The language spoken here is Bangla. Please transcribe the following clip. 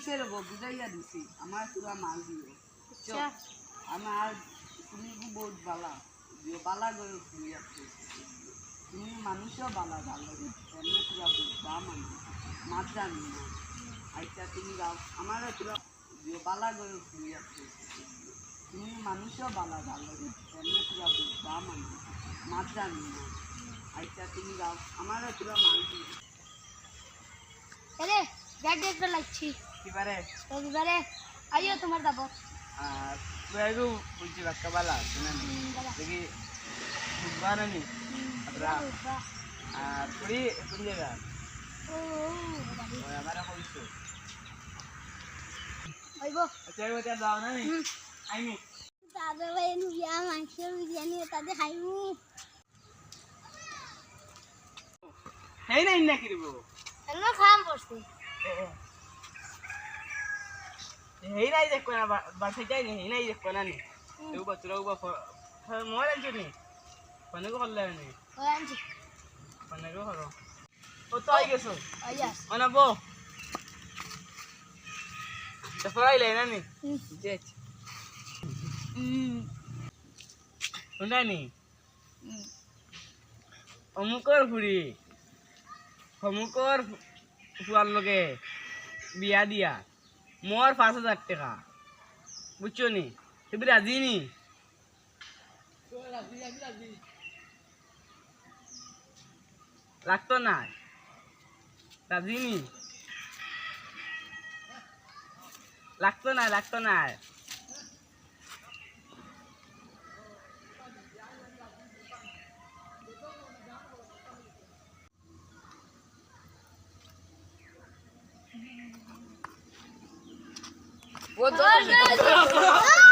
ওইসে রব বুঝাইয়া দিছি। আমার পুরা মাল দিও। আচ্ছা। আমার তুমি বহুত বালা। দিও বালা করে ফুলি আছে। তুমি মানুষও বালা ভালো এমনি পুরা বুঝবা মানুষ মাত জানি না। আচ্ছা তুমি যাও। আমার পুরা দিও বালা করে ফুলি আছে। তুমি মানুষও বালা ভালো এমনি পুরা বুঝবা মানুষ মাত জানি না। আচ্ছা তুমি আমার পুরা মাল দিও। আরে গাড়ি একটা লাগছি। কিবারে এবারে আইও তোমার দাবো। আর বেগু বুঝি বাক্কা বালা শুনেন? দেখি বুঝবা না নি? আদ্রা আর পুরি কোন জায়গা? ও আমার কইছো আইব। আচ্ছা এই ওটা দাও না নি? আইনি দাদা ভাই বিরিয়ানি তাদের হেই নাই এমন খাম পড়ছে হেই নাই দেখো না যাই নি দেখো না নি এও বাতুরা ও বাপ মই আনছো নি পানে কো করলে নি আনছি পানে কো করো ও তো আই গেছো অনা বো তো ফরাইলে না নি যে শুনা নি অমুকৰ ফুৰি অমুকৰ ফুৱাৰ লগে বিয়া দিয়া মোৰ পাঁচ হাজার টাকা। বুঝছ নি? তুমি রাজি নি? লাগতো না রাজি নি? লাগতো না লাগতো নাই। Вот даже.